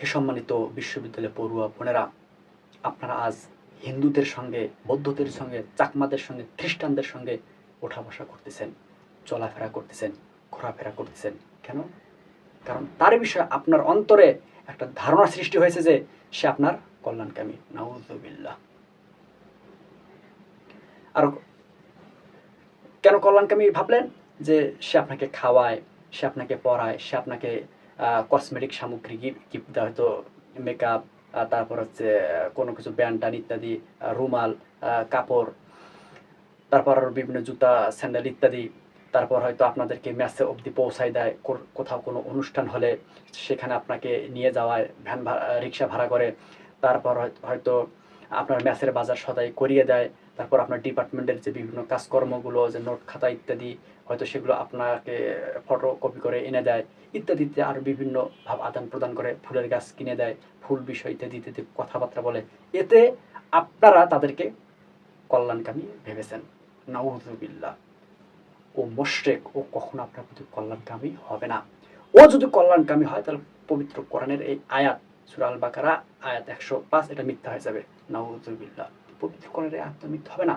হে সম্মানিত বিশ্ববিদ্যালয় পড়ুয়া বোনেরা, আপনারা আজ হিন্দুদের সঙ্গে, বৌদ্ধদের সঙ্গে, চাকমাদের সঙ্গে, খ্রিস্টানদের সঙ্গে ওঠা বসা করতেছেন, চলাফেরা করতেছেন, ঘোরাফেরা করতেছেন। কেন? কারণ তার বিষয়ে আপনার অন্তরে একটা ধারণা সৃষ্টি হয়েছে যে সে আপনার কল্যাণকামী। নাউজুবিল্লাহ। আর কেন কল্যাণকামী ভাবলেন? যে সে আপনাকে খাওয়ায়, সে আপনাকে পড়ায়, সে আপনাকে কসমেটিক সামগ্রী, গিফট দেয় হয়তো মেকআপ তারপর হচ্ছে কোনো কিছু ব্যান্ডান ইত্যাদি রুমাল কাপড়, তারপর বিভিন্ন জুতা স্যান্ডেল ইত্যাদি। তারপর হয়তো আপনাদেরকে ম্যাচে অবধি পৌঁছায় দেয় কোথাও কোনো অনুষ্ঠান হলে, সেখানে আপনাকে নিয়ে যাওয়ায় ভ্যান ভাড়া, রিক্সা ভাড়া করে। তারপর হয়তো আপনার ম্যাচের বাজার সদাই করিয়ে দেয়। তারপর আপনার ডিপার্টমেন্টের যে বিভিন্ন কাজকর্মগুলো, যে নোট খাতা ইত্যাদি, হয়তো সেগুলো আপনাকে ফটো কপি করে এনে দেয়। ইত্যাদিতে আরও বিভিন্ন ভাব আদান প্রদান করে, ফুলের গাছ কিনে দেয়, ফুল বিষয় ইত্যাদি ইত্যাদি কথাবার্তা বলে। এতে আপনারা তাদেরকে কল্যাণকামী ভেবেছেন। নাউজুবিল্লাহ। ও মোশরেক, ও কখনো আপনার প্রতি কল্যাণকামী হবে না। ও যদি কল্যাণকামী হয়, তাহলে পবিত্র কোরআনের এই আয়াত সুরাল বাকারা আয়াত একশো পাঁচ, এটা মিথ্যা হয়ে যাবে। নাউজুবিল্লাহ পবিত্র কোরআনের মিথ্যা হবে না।